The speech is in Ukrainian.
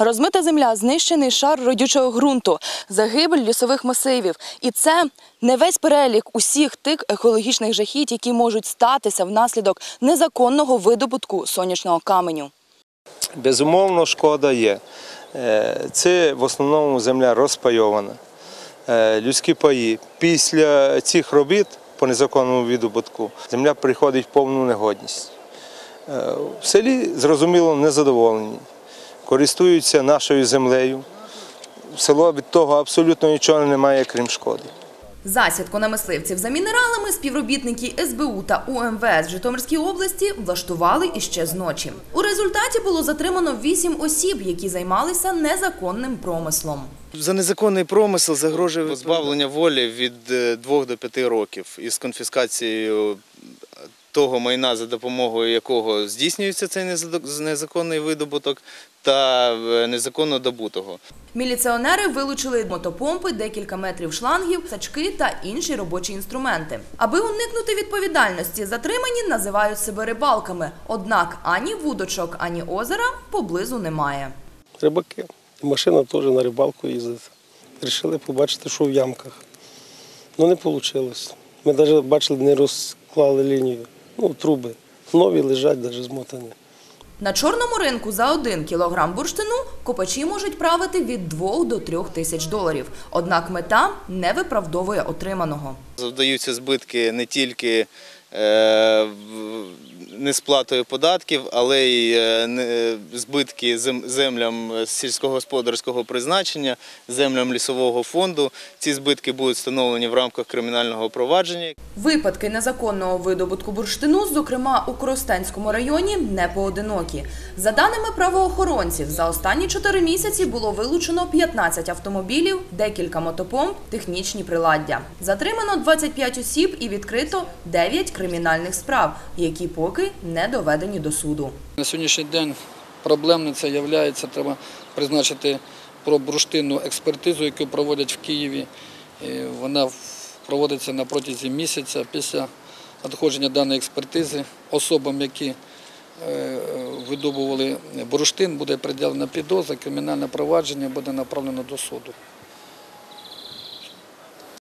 Розмита земля, знищений шар родючого ґрунту, загибель лісових масивів. І це не весь перелік усіх тих екологічних жахіть, які можуть статися внаслідок незаконного видобутку сонячного каменю. Безумовно, шкода є. Е, Це в основному земля розпайована, е, людські паї. Після цих робіт по незаконному видобутку земля приходить в повну негодність. Е, В селі, зрозуміло, незадоволені, користуються нашою землею. Село від того абсолютно нічого не має, крім шкоди. Засідку на мисливців за мінералами співробітники СБУ та УМВС Житомирській області влаштували іще з ночі. У результаті було затримано вісім осіб, які займалися незаконним промислом. За незаконний промисел загрожує Позбавлення волі від 2 до 5 років із конфіскацією того майна, за допомогою якого здійснюється цей незаконний видобуток, та е, незаконно добутого. Міліціонери вилучили мотопомпи, декілька метрів шлангів, сачки та інші робочі інструменти. Аби уникнути відповідальності, затримані називають себе рибалками. Однак ані вудочок, ані озера поблизу немає. рибаки. І машина теж на рибалку їздить. Рішили побачити, що в ямках. Ну не вийшло. Ми навіть бачили, не розклали лінію. Ну, труби. Нові лежать, навіть змотані. На чорному ринку за один кілограм бурштину копачі можуть правити від 2 до 3 тисяч доларів. Однак мета не виправдовує отриманого. Завдаються збитки не тільки е, несплатою податків, але й е, не- збитки землям сільськогосподарського призначення, землям лісового фонду. Ці збитки будуть встановлені в рамках кримінального провадження. Випадки незаконного видобутку бурштину, зокрема у Коростенському районі, не поодинокі. За даними правоохоронців, за останні чотири місяці було вилучено 15 автомобілів, декілька мотопомп, технічні приладдя. Затримано 25 осіб і відкрито 9 кримінальних справ, які поки не доведені до суду. На сьогоднішній день проблемним це є, треба призначити про бурштинну експертизу, яку проводять в Києві. Вона проводиться на протязі місяця. Після надходження даної експертизи особам, які е, видобували бурштин, буде приділена підозра, кримінальне провадження буде направлено до суду.